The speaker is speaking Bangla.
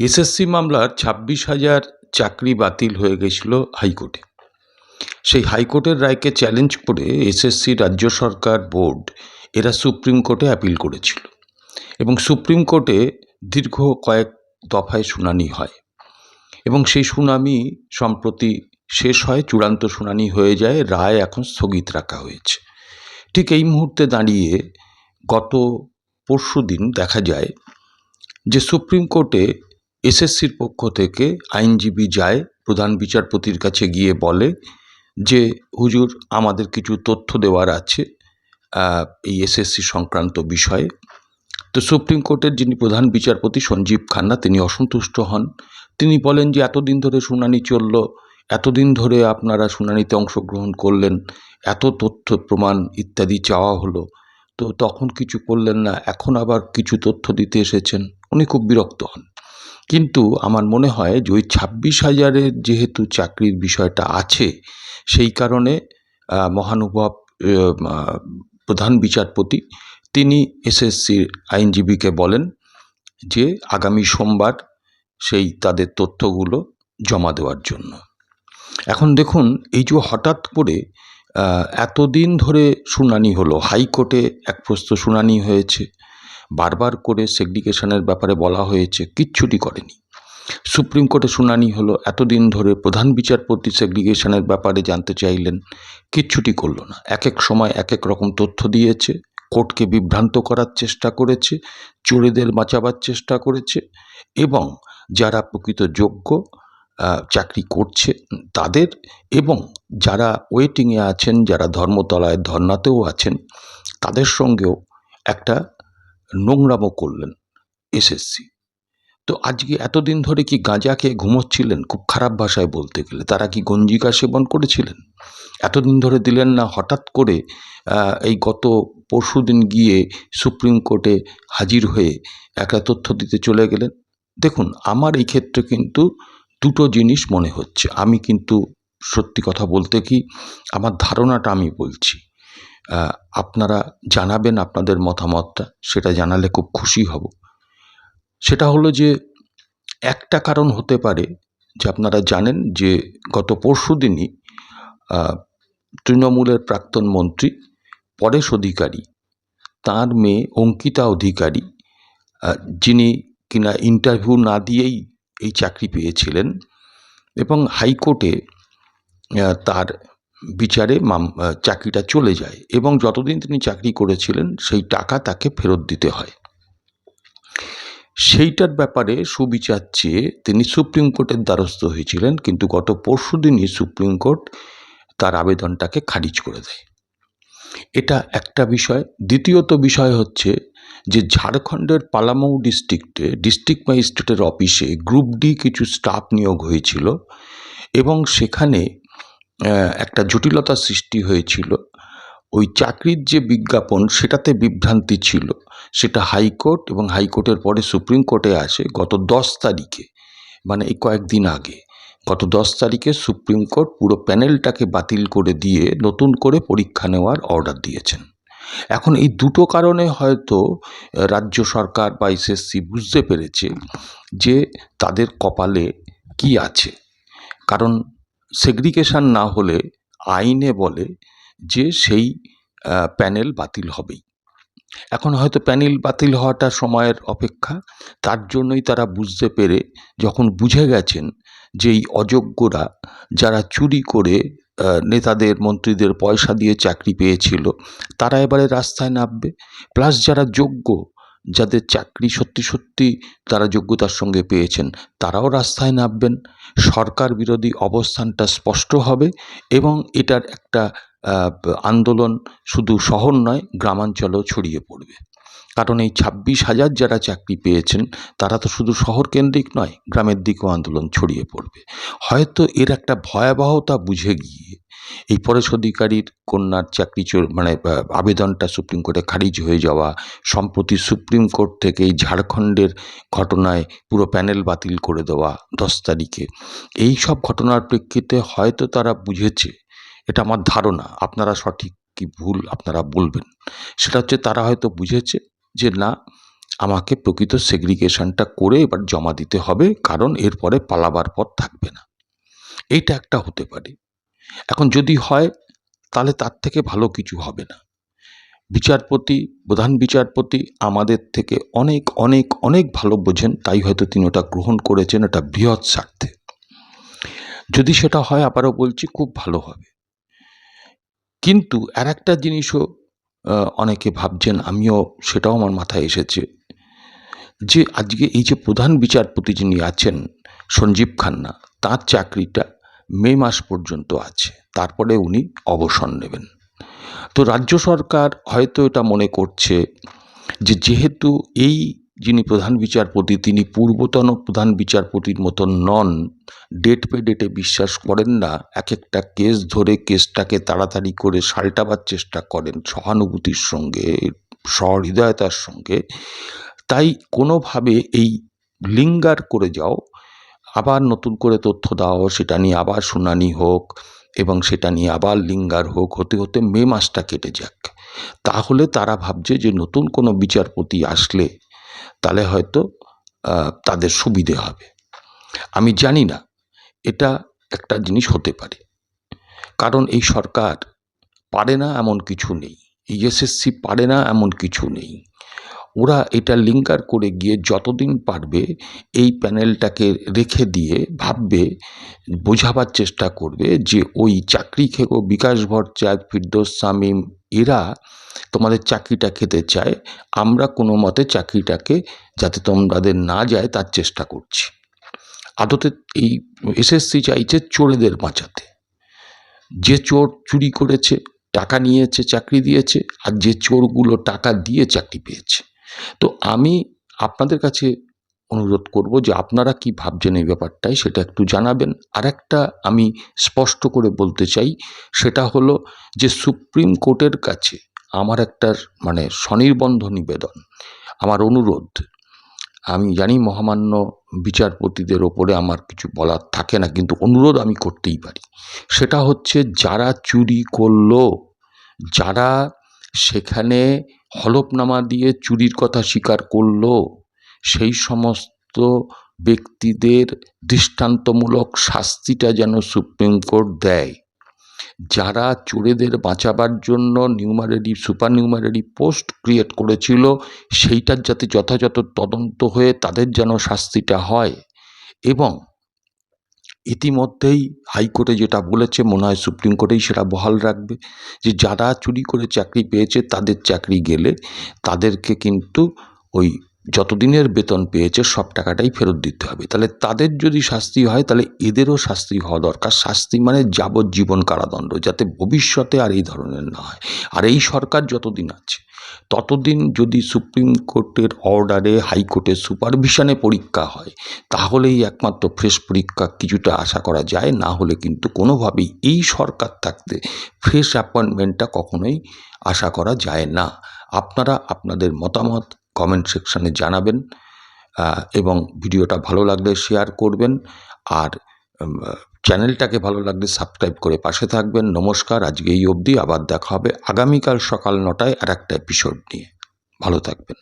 এসএসসি মামলার ছাব্বিশ হাজার চাকরি বাতিল হয়ে গেছিল হাইকোর্টে। সেই হাইকোর্টের রায়কে চ্যালেঞ্জ করে এসএসসি রাজ্য সরকার বোর্ড এরা সুপ্রিম কোর্টে অ্যাপিল করেছিল এবং সুপ্রিম কোর্টে দীর্ঘ কয়েক দফায় শুনানি হয় এবং সেই শুনানি সম্প্রতি শেষ হয়, চূড়ান্ত শুনানি হয়ে যায়, রায় এখন স্থগিত রাখা হয়েছে। ঠিক এই মুহূর্তে দাঁড়িয়ে গত পরশু দিন দেখা যায় যে সুপ্রিম কোর্টে এসএসসির পক্ষ থেকে আইনজীবী যায় প্রধান বিচারপতির কাছে গিয়ে বলে যে, হুজুর, আমাদের কিছু তথ্য দেওয়ার আছে এই এসএসসি সংক্রান্ত বিষয়ে। তো সুপ্রিম কোর্টের যিনি প্রধান বিচারপতি সঞ্জীব খান্না, তিনি অসন্তুষ্ট হন। তিনি বলেন যে, এতদিন ধরে শুনানি চলল, এতদিন ধরে আপনারা শুনানিতে অংশগ্রহণ করলেন, এত তথ্য প্রমাণ ইত্যাদি চাওয়া হলো, তো তখন কিছু করলেন না, এখন আবার কিছু তথ্য দিতে এসেছেন। উনি খুব বিরক্ত হন। কিন্তু আমার মনে হয় যে ওই ছাব্বিশ হাজারের যেহেতু চাকরির বিষয়টা আছে, সেই কারণে মহানুভব প্রধান বিচারপতি, তিনি এসএসসির আইনজীবীকে বলেন যে আগামী সোমবার সেই তাদের তথ্যগুলো জমা দেওয়ার জন্য। এখন দেখুন, এই যে হঠাৎ করে এতদিন ধরে শুনানি হলো, হাইকোর্টে এক প্রস্ত শুনানি হয়েছে বারবার করে সেগ্রিগেশনের ব্যাপারে বলা হয়েছে, কিচ্ছুটি করেনি। সুপ্রিম কোর্টে শুনানি হলো, এতদিন ধরে প্রধান বিচারপতি সেগ্রিগেশনের ব্যাপারে জানতে চাইলেন, কিচ্ছুটি করল না। এক এক সময় এক এক রকম তথ্য দিয়েছে, কোর্টকে বিভ্রান্ত করার চেষ্টা করেছে, চোরেদের বাঁচাবার চেষ্টা করেছে, এবং যারা প্রকৃত যোগ্য চাকরি করছে তাদের, এবং যারা ওয়েটিংয়ে আছেন, যারা ধর্মতলায় ধর্নাতেও আছেন, তাদের সঙ্গেও একটা নোংরামো করলেন এসএসসি। তো আজকে এতদিন ধরে কি গাঁজা খেয়ে ঘুমোচ্ছিলেন খুব খারাপ ভাষায় বলতে গেলে? তারা কি গঞ্জিকা সেবন করেছিলেন? এতদিন ধরে দিলেন না, হঠাৎ করে এই গত পরশু দিন গিয়ে সুপ্রিম কোর্টে হাজির হয়ে একটা তথ্য দিতে চলে গেলেন। দেখুন, আমার এই ক্ষেত্রে কিন্তু দুটো জিনিস মনে হচ্ছে। আমি কিন্তু সত্যি কথা বলতে কি, আমার ধারণাটা আমি বলছি। আপনারা জানাবেন আপনাদের মতামতটা সেটা জানালে খুব খুশি হব। সেটা হলো যে, একটা কারণ হতে পারে যে আপনারা জানেন যে, গত পরশু দিনই তৃণমূলের প্রাক্তন মন্ত্রী, পরেশ অধিকারী, তার মেয়ে অঙ্কিতা অধিকারী যিনি কিনা ইন্টারভিউ না দিয়েই এই চাকরি পেয়েছিলেন এবং হাইকোর্টে তার বিচারে মাম চাকরিটা চলে যায় এবং যতদিন তিনি চাকরি করেছিলেন সেই টাকা তাকে ফেরত দিতে হয়। সেইটার ব্যাপারে সুবিচার চেয়ে তিনি সুপ্রিম কোর্টের দ্বারস্থ হয়েছিলেন কিন্তু গত পরশু দিনই সুপ্রিম কোর্ট তার আবেদনটাকে খারিজ করে দেয়। এটা একটা বিষয়। দ্বিতীয়ত বিষয় হচ্ছে যে ঝাড়খণ্ডের পালামৌ ডিস্ট্রিক্টে ডিস্ট্রিক্ট ম্যাজিস্ট্রেটের অফিসে গ্রুপ ডি কিছু স্টাফ নিয়োগ হয়েছিল এবং সেখানে একটা জটিলতা সৃষ্টি হয়েছিল। ওই চাকরির যে বিজ্ঞাপন, সেটাতে বিভ্রান্তি ছিল। সেটা হাইকোর্ট এবং হাইকোর্টের পরে সুপ্রিম কোর্টে আসে গত দশ তারিখে মানে এই কয়েকদিন আগে। গত দশ তারিখে সুপ্রিম কোর্ট পুরো প্যানেলটাকে বাতিল করে দিয়ে নতুন করে পরীক্ষা নেওয়ার অর্ডার দিয়েছেন। এখন এই দুটো কারণে হয়তো রাজ্য সরকার বা এসএসসি বুঝতে পেরেছে যে তাদের কপালে কি আছে। কারণ সেগ্রিগেশন না হলে আইনে বলে যে সেই প্যানেল বাতিল হবেই। এখন হয়তো প্যানেল বাতিল হওয়াটা সময়ের অপেক্ষা, তার জন্যই তারা বুঝতে পেরে যখন বুঝে গেছেন যে এই অযোগ্যরা যারা চুরি করে নেতাদের, মন্ত্রীদের পয়সা দিয়ে চাকরি পেয়েছিল, তারা এবারে রাস্তায় নামবে। প্লাস যারা যোগ্য যাদের চাকরি সত্যি সত্যি তারা যোগ্যতার সঙ্গে পেয়েছেন, তারাও রাস্তায় নামবেন। সরকার বিরোধী অবস্থানটা স্পষ্ট হবে এবং এটার একটা আন্দোলন শুধু শহর নয়, গ্রামাঞ্চলেও ছড়িয়ে পড়বে। কারণ এই ছাব্বিশ হাজার যারা চাকরি পেয়েছেন, তারা তো শুধু শহর কেন্দ্রিক নয়, গ্রামের দিকেও আন্দোলন ছড়িয়ে পড়বে। হয়তো এর একটা ভয়াবহতা বুঝে গিয়ে এই পরেশ অধিকারীর কন্যার চাকরি মানে আবেদনটা সুপ্রিম কোর্টে খারিজ হয়ে যাওয়া, সম্প্রতি সুপ্রিম কোর্ট থেকে এই ঝাড়খণ্ডের ঘটনায় পুরো প্যানেল বাতিল করে দেওয়া দশ তারিখে, এই সব ঘটনার প্রেক্ষিতে হয়তো তারা বুঝেছে। এটা আমার ধারণা। আপনারা সঠিক কি ভুল আপনারা বলবেন? সেটা হচ্ছে তারা হয়তো বুঝেছে যে না, আমাকে প্রকৃত সেগ্রিগেশনটা করে এবার জমা দিতে হবে, কারণ এরপরে পালাবার পথ থাকবে না। এইটা একটা হতে পারে। এখন যদি হয়, তাহলে তার থেকে ভালো কিছু হবে না। বিচারপতি, প্রধান বিচারপতি আমাদের থেকে অনেক অনেক অনেক ভালো বোঝেন, তাই হয়তো তিনি ওটা গ্রহণ করেছেন এটা বৃহৎ স্বার্থে। যদি সেটা হয়, আবারও বলছি, খুব ভালো হবে। কিন্তু আর একটা জিনিসও অনেকে ভাবছেন, আমিও সেটাও আমার মাথায় এসেছে যে আজকে এই যে প্রধান বিচারপতি যিনি আছেন, সঞ্জীব খান্না, তার চাকরিটা মে মাস পর্যন্ত আছে, তারপরে উনি অবসর নেবেন। তো রাজ্য সরকার হয়তো এটা মনে করছে যে যেহেতু এই যিনি প্রধান বিচারপতি, তিনি পূর্বতন প্রধান বিচারপতির মতো নন। ডেট পে ডেটে বিশ্বাস করেন না। এক একটা কেস ধরে কেসটাকে তাড়াতাড়ি করে সাল্টাবার চেষ্টা করেন সহানুভূতির সঙ্গে, সহৃদয়তার সঙ্গে। তাই কোনোভাবে এই লিঙ্গার করে যাও, আবার নতুন করে তথ্য দাও, সেটা নিয়ে আবার শুনানি হোক এবং সেটা নিয়ে আবার লিঙ্গার হোক, হতে হতে মে মাসটা কেটে যাক। তাহলে তারা ভাবছে যে নতুন কোনো বিচারপতি আসলে তাহলে হয়তো তাদের সুবিধে হবে। আমি জানি না, এটা একটা জিনিস হতে পারে। কারণ এই সরকার পারে না এমন কিছু নেই। এই এসএসসি পারে না এমন কিছু নেই। ওরা এটা লিঙ্কার করে গিয়ে যতদিন পারবে এই প্যানেলটাকে রেখে দিয়ে ভাববে, বোঝাবার চেষ্টা করবে যে ওই চাকরি খেকো বিকাশ ভট্টাচার্য ফিরদোস, শামীম এরা তোমাদের চাকরিটা খেতে চায়, আমরা কোনো মতে চাকরিটাকে যাতে তোমাদের না যায় তার চেষ্টা করছি। আদতে এই এসএসসি চাইছে চোরেদের বাঁচাতে। যে চোর চুরি করেছে, টাকা নিয়েছে, চাকরি দিয়েছে, আর যে চোরগুলো টাকা দিয়ে চাকরি পেয়েছে। তো আমি আপনাদের কাছে অনুরোধ করব যে আপনারা কি ভাবছেন এই ব্যাপারটায় সেটা একটু জানাবেন। আর একটা আমি স্পষ্ট করে বলতে চাই, সেটা হলো যে সুপ্রিম কোর্টের কাছে আমার একটা মানে স্বনির্বন্ধ নিবেদন, আমার অনুরোধ। আমি জানি মহামান্য বিচারপতিদের ওপরে আমার কিছু বলার থাকে না, কিন্তু অনুরোধ আমি করতেই পারি। সেটা হচ্ছে যারা চুরি করল, যারা সেখানে হলফনামা দিয়ে চুরির কথা স্বীকার করল সেই সমস্ত ব্যক্তিদের দৃষ্টান্তমূলক শাস্তিটা যেন সুপ্রিম কোর্ট দেয়। যারা চোরেদের বাঁচাবার জন্য নিউমারেরি, সুপার নিউমারেরি পোস্ট ক্রিয়েট করেছিল, সেইটার যাতে যথাযথ তদন্ত হয়ে তাদের যেন শাস্তিটা হয়। এবং ইতিমধ্যেই হাইকোর্টে যেটা বলেছে, মনে হয় সুপ্রিম কোর্টেই সেটা বহাল রাখবে, যে যারা চুরি করে চাকরি পেয়েছে, তাদের চাকরি গেলে তাদেরকে কিন্তু ওই যতদিনের বেতন পেয়েছে সব টাকাটাই ফেরত দিতে হবে। তাহলে তাদের যদি শাস্তি হয়, তাহলে এদেরও শাস্তি হওয়া দরকার। শাস্তি মানে যাবজ্জীবন কারাদণ্ড, যাতে ভবিষ্যতে আর এই ধরনের না হয়। আর এই সরকার যতদিন আছে, ততদিন যদি সুপ্রিম কোর্টের অর্ডারে, হাইকোর্টের সুপারভিশনে পরীক্ষা হয়, তাহলেই একমাত্র ফ্রেশ পরীক্ষা কিছুটা আশা করা যায়। না হলে কিন্তু কোনোভাবেই এই সরকার থাকতে ফ্রেশ অ্যাপয়েন্টমেন্টটা কখনোই আশা করা যায় না। আপনারা আপনাদের মতামত কমেন্ট সেকশানে জানাবেন এবং ভিডিওটা ভালো লাগলে শেয়ার করবেন, আর চ্যানেলটাকে ভালো লাগলে সাবস্ক্রাইব করে পাশে থাকবেন। নমস্কার, আজকে এই অবধি আবার দেখা হবে আগামীকাল সকাল নটায় আর একটা এপিসোড নিয়ে। ভালো থাকবেন।